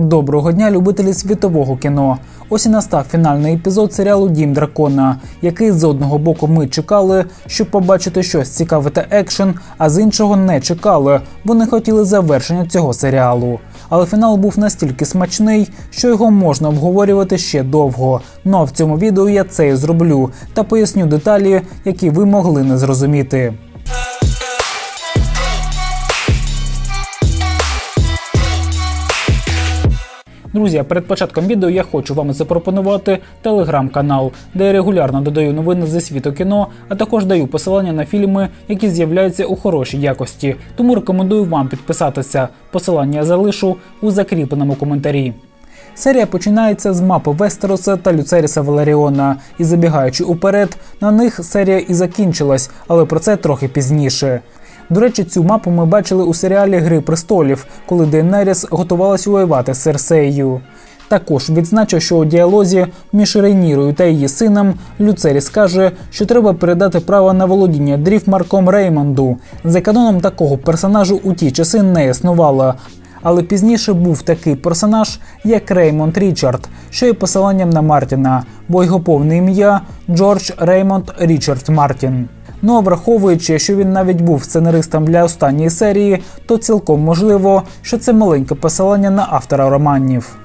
Доброго дня, любителі світового кіно. Ось і настав фінальний епізод серіалу Дім дракона, який з одного боку ми чекали, щоб побачити щось цікаве та екшен, а з іншого не чекали, бо не хотіли завершення цього серіалу. Але фінал був настільки смачний, що його можна обговорювати ще довго. Ну а в цьому відео я це і зроблю та поясню деталі, які ви могли не зрозуміти. Друзі, перед початком відео я хочу вам запропонувати телеграм-канал, де я регулярно додаю новини зі світу кіно, а також даю посилання на фільми, які з'являються у хорошій якості. Тому рекомендую вам підписатися. Посилання залишу у закріпленому коментарі. Серія починається з мапи Вестероса та Люцеріса Валеріона, і забігаючи уперед, на них серія і закінчилась, але про це трохи пізніше. До речі, цю мапу ми бачили у серіалі Гри престолів, коли Дейнеріс готувалась воювати з Серсеєю. Також відзначив, що у діалозі між Рейнірою та її сином Люцеріс каже, що треба передати право на володіння Дріфмарком Реймонду. За каноном такого персонажу у ті часи не існувало. Але пізніше був такий персонаж, як Реймонд Річард, що є посиланням на Мартіна, бо його повне ім'я Джордж Реймонд Річард Мартін. Ну а враховуючи, що він навіть був сценаристом для останньої серії, то цілком можливо, що це маленьке посилання на автора романів.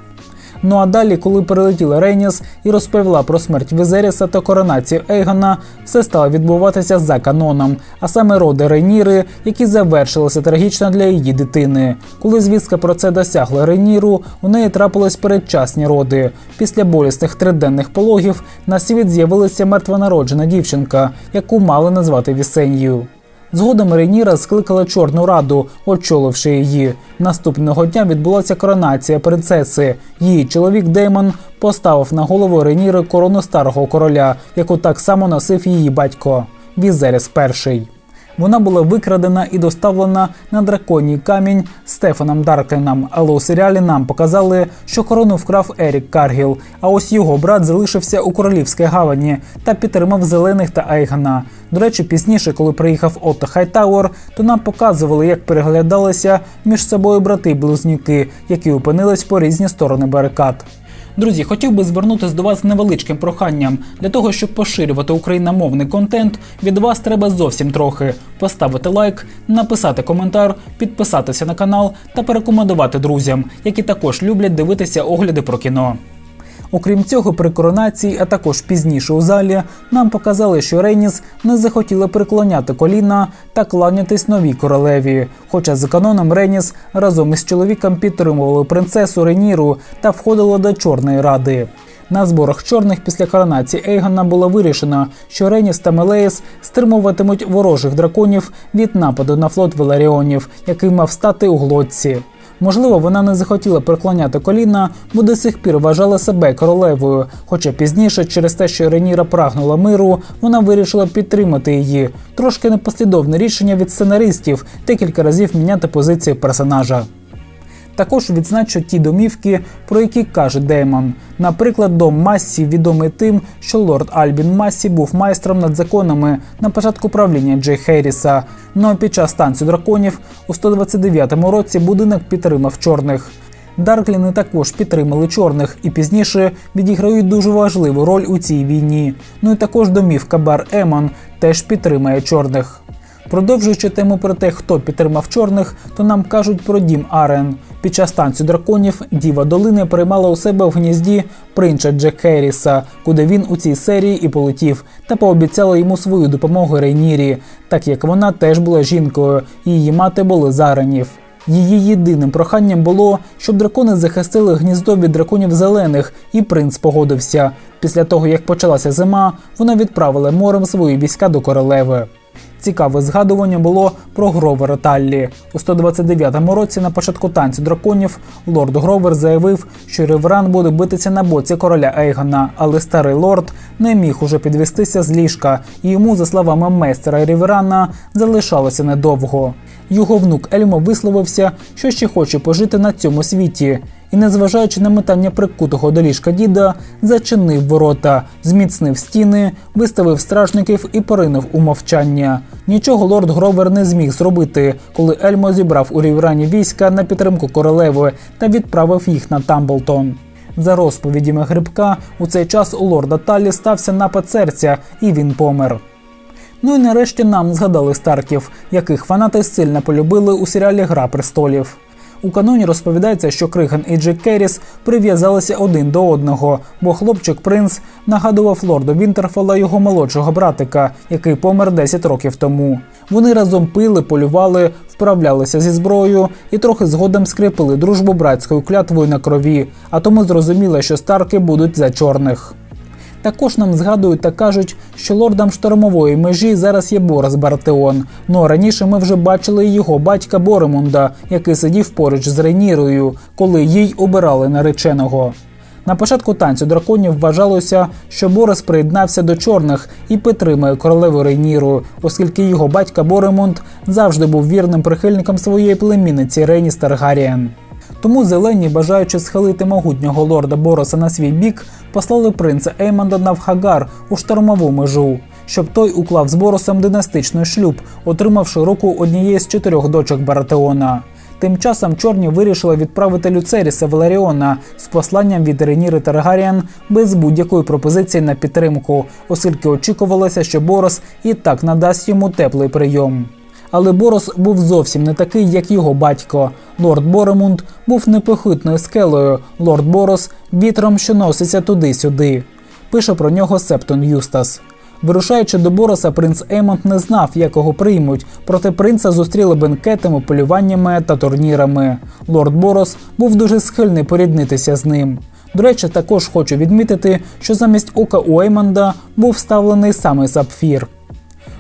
Ну а далі, коли перелетіла Рейніс і розповіла про смерть Візеріса та коронацію Ейгона, все стало відбуватися за каноном, а саме роди Рейніри, які завершилися трагічно для її дитини. Коли звістка про це досягла Рейніру, у неї трапились передчасні роди. Після болісних триденних пологів на світ з'явилася мертвонароджена дівчинка, яку мали назвати Вісенью. Згодом Рейніра скликала Чорну Раду, очоливши її. Наступного дня відбулася коронація принцеси. Її чоловік Деймон поставив на голову Рейніри корону старого короля, яку так само носив її батько Візеріс І. Вона була викрадена і доставлена на драконій камінь Стефаном Даркліном, але у серіалі нам показали, що корону вкрав Ерік Каргіл. А ось його брат залишився у королівській гавані та підтримав зелених та Айгана. До речі, пізніше, коли приїхав Отто Хайтауер, то нам показували, як переглядалися між собою брати-близнюки, які опинились по різні сторони барикад. Друзі, хотів би звернутися до вас з невеличким проханням. Для того, щоб поширювати україномовний контент, від вас треба зовсім трохи поставити лайк, написати коментар, підписатися на канал та порекомендувати друзям, які також люблять дивитися огляди про кіно. Окрім цього, при коронації, а також пізніше у залі, нам показали, що Рейніс не захотіла приклоняти коліна та кланятись новій королеві. Хоча за каноном Рейніс разом із чоловіком підтримували принцесу Реніру та входила до Чорної ради. На зборах чорних після коронації Ейгона було вирішено, що Реніс та Мелеїс стримуватимуть ворожих драконів від нападу на флот Веларіонів, який мав стати у глотці. Можливо, вона не захотіла приклоняти коліна, бо до сих пір вважала себе королевою. Хоча пізніше, через те, що Реніра прагнула миру, вона вирішила підтримати її. Трошки непослідовне рішення від сценаристів декілька разів міняти позицію персонажа. Також відзначу ті домівки, про які каже Деймон. Наприклад, дом Массі відомий тим, що лорд Альбін Массі був майстром над законами на початку правління Джей Херріса. Ну а під час танцю драконів у 129 році будинок підтримав чорних. Даркліни також підтримали чорних і пізніше відіграють дуже важливу роль у цій війні. Ну і також домівка Бар Емон теж підтримає чорних. Продовжуючи тему про те, хто підтримав чорних, то нам кажуть про дім Арен. Під час танцю драконів Діва Долини приймала у себе в гнізді принча Джек Херріса, куди він у цій серії і полетів, та пообіцяла йому свою допомогу Рейнірі, так як вона теж була жінкою, її мати були заранів. Її єдиним проханням було, щоб дракони захистили гніздо від драконів зелених, і принц погодився. Після того, як почалася зима, вона відправила морем свої війська до королеви. Цікаве згадування було про Гровера Таллі. У 129 році на початку танцю драконів лорд Гровер заявив, що Ревран буде битися на боці короля Ейгона, але старий лорд не міг уже підвестися з ліжка, і йому, за словами майстера Ріверана, залишалося недовго. Його внук Ельмо висловився, що ще хоче пожити на цьому світі. І, незважаючи на метання прикутого до ліжка діда, зачинив ворота, зміцнив стіни, виставив стражників і поринув у мовчання. Нічого лорд Гровер не зміг зробити, коли Ельмо зібрав у ріврані війська на підтримку королеви та відправив їх на Тамблтон. За розповідями грибка, у цей час у лорда Талі стався напад серця, і він помер. Ну і нарешті нам згадали Старків, яких фанати сильно полюбили у серіалі Гра престолів. У каноні розповідається, що Криган і Джек Керріс прив'язалися один до одного, бо хлопчик принц нагадував лорду Вінтерфелла його молодшого братика, який помер 10 років тому. Вони разом пили, полювали, вправлялися зі зброєю і трохи згодом скріпили дружбу братською клятвою на крові, а тому зрозуміло, що старки будуть за чорних. Також нам згадують та кажуть, що лордом штормової межі зараз є Борис Бартеон. Ну а раніше ми вже бачили його батька Боремунда, який сидів поруч з Рейнірою, коли їй обирали нареченого. На початку танцю драконів вважалося, що Борис приєднався до чорних і підтримує королеву Рейніру, оскільки його батька Боремунд завжди був вірним прихильником своєї племінниці Рейніс Таргаріен. Тому зелені, бажаючи схилити могутнього лорда Бороса на свій бік, послали принца Еймонда Навхагар у штормову межу, щоб той уклав з Боросом династичний шлюб, отримавши руку однієї з чотирьох дочок Баратеона. Тим часом чорні вирішили відправити Люцеріса Валеріона з посланням від Реніри Таргаріан без будь-якої пропозиції на підтримку, оскільки очікувалося, що Борос і так надасть йому теплий прийом. Але Борос був зовсім не такий, як його батько. Лорд Боремунд був непохитною скелею. Лорд Борос вітром, що носиться туди-сюди. Пише про нього Септон Юстас. Вирушаючи до Бороса, принц Еймонд не знав, як його приймуть, проте принца зустріли бенкетами, полюваннями та турнірами. Лорд Борос був дуже схильний поріднитися з ним. До речі, також хочу відмітити, що замість ока у Еймонда був вставлений саме сапфір.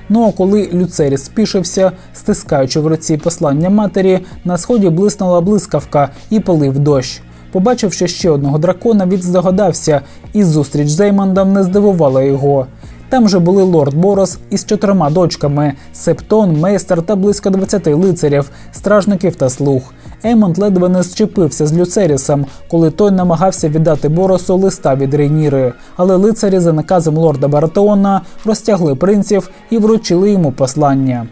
Ну а коли Люцеріс спішився, стискаючи в руці послання матері, на сході блиснула блискавка і полив дощ. Побачивши ще одного дракона, він здогадався, і зустріч з Еймондом не здивувала його. Там же були лорд Борос із чотирма дочками: Септон, Мейстер та близько 20 лицарів, стражників та слуг. Еймонд ледве не зчепився з Люцерісом, коли той намагався віддати Боросу листа від Рейніри. Але лицарі за наказом лорда Баратеона розтягли принців і вручили йому послання.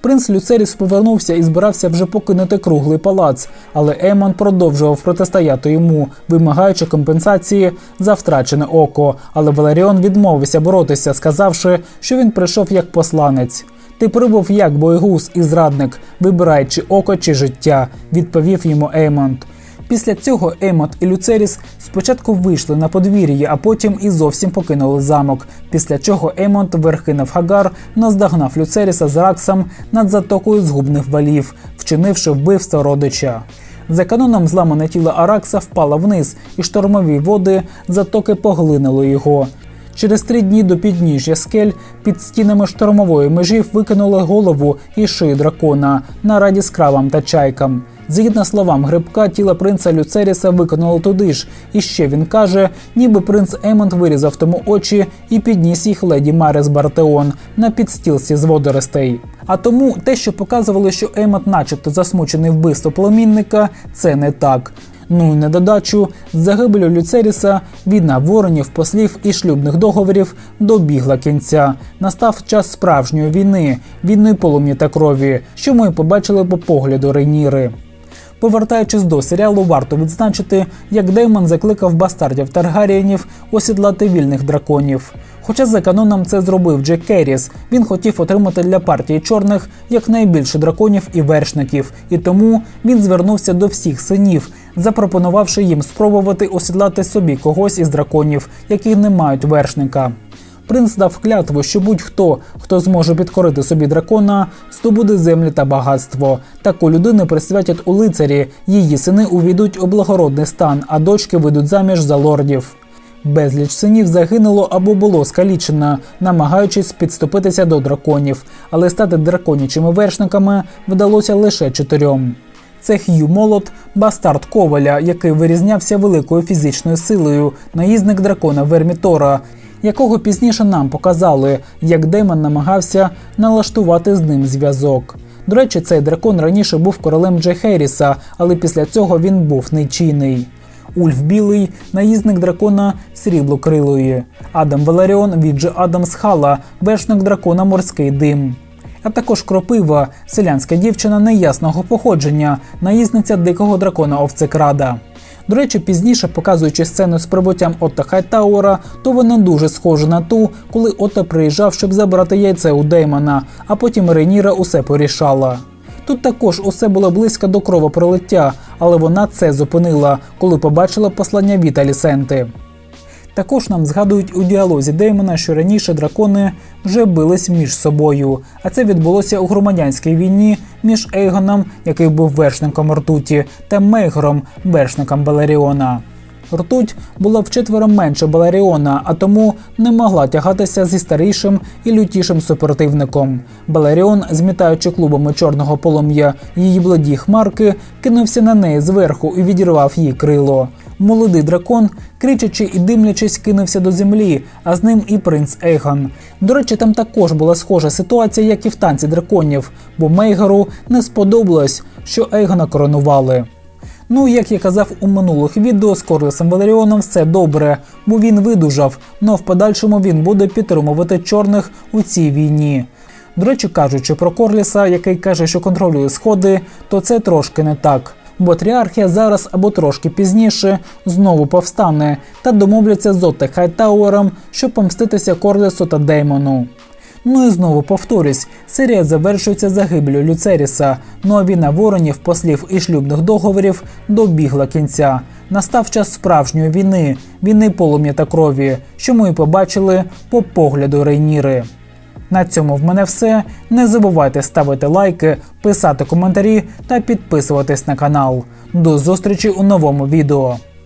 Принц Люцеріс повернувся і збирався вже покинути круглий палац, але Еймон продовжував протистояти йому, вимагаючи компенсації за втрачене око. Але Валеріон відмовився боротися, сказавши, що він прийшов як посланець. Ти прибув як боєгуз і зрадник, вибирай чи око, чи життя, відповів йому Еймонд. Після цього Еймот і Люцеріс спочатку вийшли на подвір'я, а потім і зовсім покинули замок. Після чого Еймонт верхинув Хагар, наздогнав Люцеріса з Раксом над затокою згубних валів, вчинивши вбивство родича. За каноном зламане тіло Аракса впало вниз, і штормові води затоки поглинули його. Через три дні до підніжжя скель під стінами штормової межі викинули голову і шию дракона на раді з крабам та чайкам. Згідно словам грибка, тіло принца Люцеріса викинуло туди ж, і ще він каже, ніби принц Еймонд вирізав тому очі і підніс їх леді Марес Бартеон на підстілці з водоростей. А тому те, що показували, що Еймонд начебто засмучений вбивство племінника, це не так. Ну і на додачу, з загибелю Люцеріса війна воронів, послів і шлюбних договорів добігла кінця. Настав час справжньої війни, війни полум'я та крові, що ми побачили по погляду Рейніри. Повертаючись до серіалу, варто відзначити, як Деймон закликав бастардів Таргарієнів осідлати вільних драконів. Хоча за каноном це зробив Джек Керріс, він хотів отримати для партії чорних якнайбільше драконів і вершників, і тому він звернувся до всіх синів, запропонувавши їм спробувати осідлати собі когось із драконів, які не мають вершника. Принц дав клятву, що будь-хто, хто зможе підкорити собі дракона, здобуде землі та багатство. Таку людину присвятять у лицарі, її сини увійдуть у благородний стан, а дочки вийдуть заміж за лордів. Безліч синів загинуло або було скалічено, намагаючись підступитися до драконів, але стати драконячими вершниками вдалося лише чотирьом. Це Х'ю Молот, бастард Коваля, який вирізнявся великою фізичною силою, наїзник дракона Вермітора, якого пізніше нам показали, як Демон намагався налаштувати з ним зв'язок. До речі, цей дракон раніше був королем Джейхеріса, але після цього він був нечийний. Ульф Білий, наїзник дракона Сріблокрилої, Адам Валеріон, відже Адам Схала, вершник дракона Морський Дим. А також кропива, селянська дівчина неясного походження, наїзниця дикого дракона Овцекрада. До речі, пізніше, показуючи сцену з прибуттям Отта Хайтауера, то вона дуже схожа на ту, коли Отто приїжджав, щоб забрати яйце у Деймона, а потім Рейніра усе порішала. Тут також усе було близько до кровопролиття, але вона це зупинила, коли побачила послання від Алісенти. Також нам згадують у діалозі Деймона, що раніше дракони вже бились між собою, а це відбулося у громадянській війні між Ейгоном, який був вершником ртуті, та Мейгором, вершником Балеріона. Ртуть була вчетверо менше Балеріона, а тому не могла тягатися зі старішим і лютішим супротивником. Балеріон, змітаючи клубами чорного полум'я її бладі хмарки, кинувся на неї зверху і відірвав їй крило. Молодий дракон, кричачи і димлячись, кинувся до землі, а з ним і принц Ейгон. До речі, там також була схожа ситуація, як і в танці драконів, бо Мейгеру не сподобалось, що Ейгона коронували. Ну, як я казав у минулих відео, з Корлесом Валеріоном все добре, бо він видужав, але в подальшому він буде підтримувати чорних у цій війні. До речі, кажучи про Корліса, який каже, що контролює сходи, то це трошки не так. Бо тріархія зараз або трошки пізніше знову повстане та домовляться з Отте Хайтауером, щоб помститися Корлісу та Деймону. Ну і знову повторюсь, серія завершується загиблю Люцеріса. Ну а війна воронів, послів і шлюбних договорів добігла кінця. Настав час справжньої війни, війни полум'я та крові, що ми і побачили по погляду Рейніри. На цьому в мене все. Не забувайте ставити лайки, писати коментарі та підписуватись на канал. До зустрічі у новому відео.